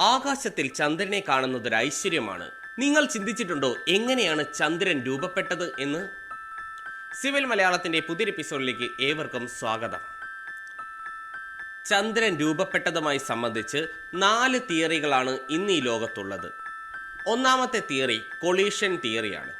ആകാശത്തിൽ ചന്ദ്രനെ കാണുന്നത് ഒരു ഐശ്വര്യമാണ്. നിങ്ങൾ ചിന്തിച്ചിട്ടുണ്ടോ എങ്ങനെയാണ് ചന്ദ്രൻ രൂപപ്പെട്ടത് എന്ന്? സിവിൽ മലയാളത്തിന്റെ പുതിയ എപ്പിസോഡിലേക്ക് ഏവർക്കും സ്വാഗതം. ചന്ദ്രൻ രൂപപ്പെട്ടതുമായി സംബന്ധിച്ച് നാല് തിയറികളാണ് ഇന്ന് ഈ ലോകത്തുള്ളത്. ഒന്നാമത്തെ തിയറി കൊളീഷൻ തിയറിയാണ്.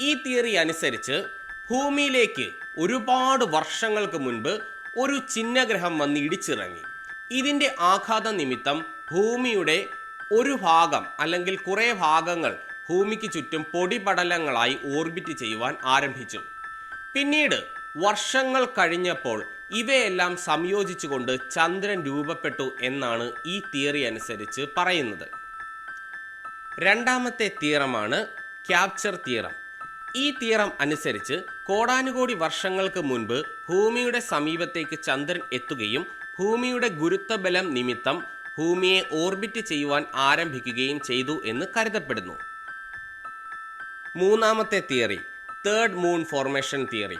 ഈ തിയറി അനുസരിച്ച് ഭൂമിയിലേക്ക് ഒരുപാട് വർഷങ്ങൾക്ക് മുൻപ് ഒരു ചിഹ്നഗ്രഹം വന്ന് ഇടിച്ചിറങ്ങി. ഇതിന്റെ ആഘാത നിമിത്തം ഭൂമിയുടെ ഒരു ഭാഗം അല്ലെങ്കിൽ കുറേ ഭാഗങ്ങൾ ഭൂമിക്ക് ചുറ്റും പൊടിപടലങ്ങളായി ഓർബിറ്റ് ചെയ്യുവാൻ ആരംഭിച്ചു. പിന്നീട് വർഷങ്ങൾ കഴിഞ്ഞപ്പോൾ ഇവയെല്ലാം സംയോജിച്ചുകൊണ്ട് ചന്ദ്രൻ രൂപപ്പെട്ടു എന്നാണ് ഈ തിയറി അനുസരിച്ച് പറയുന്നത്. രണ്ടാമത്തെ തീറമാണ് ക്യാപ്ചർ തീറം ഈ തീറം അനുസരിച്ച് കോടാനുകോടി വർഷങ്ങൾക്ക് മുൻപ് ഭൂമിയുടെ സമീപത്തേക്ക് ചന്ദ്രൻ എത്തുകയും ഭൂമിയുടെ ഗുരുത്വബലം നിമിത്തം ഭൂമിയെ ഓർബിറ്റ് ചെയ്യുവാൻ ആരംഭിക്കുകയും ചെയ്തു എന്ന് കരുതപ്പെടുന്നു. മൂന്നാമത്തെ theory third moon formation theory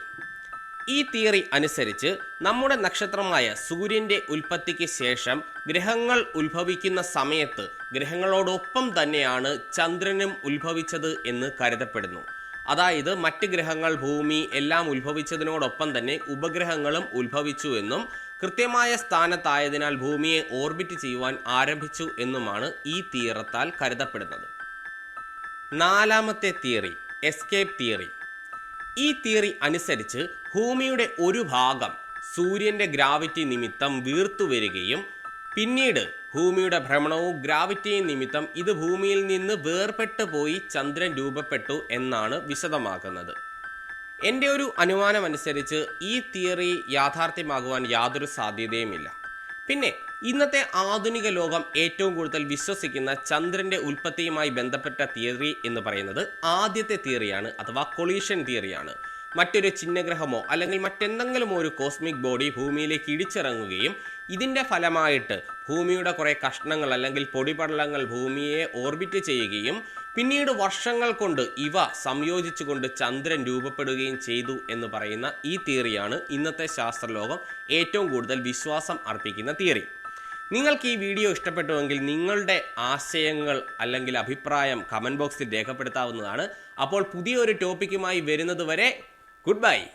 ഈ തിയറി അനുസരിച്ച് നമ്മുടെ നക്ഷത്രമായ സൂര്യന്റെ ഉൽപ്പത്തിക്ക് ശേഷം ഗ്രഹങ്ങൾ ഉത്ഭവിക്കുന്ന സമയത്ത് ഗ്രഹങ്ങളോടൊപ്പം തന്നെയാണ് ചന്ദ്രനും ഉത്ഭവിച്ചത് എന്ന് കരുതപ്പെടുന്നു. അതായത് മറ്റ് ഗ്രഹങ്ങൾ ഭൂമി എല്ലാം ഉത്ഭവിച്ചതിനോടൊപ്പം തന്നെ ഉപഗ്രഹങ്ങളും ഉത്ഭവിച്ചു എന്നും കൃത്യമായ സ്ഥാനത്തായതിനാൽ ഭൂമിയെ ഓർബിറ്റ് ചെയ്യുവാൻ ആരംഭിച്ചു എന്നുമാണ് ഈ തീയറത്താൽ കരുതപ്പെടുന്നത്. നാലാമത്തെ തിയറി എസ്കേപ്പ് തിയറി ഈ തിയറി അനുസരിച്ച് ഭൂമിയുടെ ഒരു ഭാഗം സൂര്യന്റെ ഗ്രാവിറ്റി നിമിത്തം വീർത്തു വരികയും പിന്നീട് ഭൂമിയുടെ ഭ്രമണവും ഗ്രാവിറ്റിയും നിമിത്തം ഇത് ഭൂമിയിൽ നിന്ന് വേർപെട്ട് പോയി ചന്ദ്രൻ രൂപപ്പെട്ടു എന്നാണ് വിശദമാക്കുന്നത്. എന്റെ ഒരു അനുമാനമനുസരിച്ച് ഈ തിയറി യാഥാർത്ഥ്യമാകുവാൻ യാതൊരു സാധ്യതയുമില്ല. പിന്നെ ഇന്നത്തെ ആധുനിക ലോകം ഏറ്റവും കൂടുതൽ വിശ്വസിക്കുന്ന ചന്ദ്രന്റെ ഉൽപ്പത്തിയുമായി ബന്ധപ്പെട്ട തിയറി എന്ന് പറയുന്നത് ആദ്യത്തെ തിയറിയാണ് അഥവാ കൊളീഷൻ തിയറിയാണ് മറ്റൊരു ചിഹ്നഗ്രഹമോ അല്ലെങ്കിൽ മറ്റെന്തെങ്കിലും ഒരു കോസ്മിക് ബോഡി ഭൂമിയിലേക്ക് ഇടിച്ചിറങ്ങുകയും ഇതിന്റെ ഫലമായിട്ട് ഭൂമിയുടെ കുറേ കഷ്ണങ്ങൾ അല്ലെങ്കിൽ പൊടിപടലങ്ങൾ ഭൂമിയെ ഓർബിറ്റ് ചെയ്യുകയും പിന്നീട് വർഷങ്ങൾ കൊണ്ട് ഇവ സംയോജിച്ചുകൊണ്ട് ചന്ദ്രൻ രൂപപ്പെടുകയും ചെയ്തു എന്ന് പറയുന്ന ഈ തിയറിയാണ് ഇന്നത്തെ ശാസ്ത്രലോകം ഏറ്റവും കൂടുതൽ വിശ്വാസം അർപ്പിക്കുന്ന തിയറി. നിങ്ങൾക്ക് ഈ വീഡിയോ ഇഷ്ടപ്പെട്ടുവെങ്കിൽ നിങ്ങളുടെ ആശയങ്ങൾ അല്ലെങ്കിൽ അഭിപ്രായം കമന്റ് ബോക്സിൽ രേഖപ്പെടുത്താവുന്നതാണ്. അപ്പോൾ പുതിയൊരു ടോപ്പിക്കുമായി വരുന്നത് goodbye.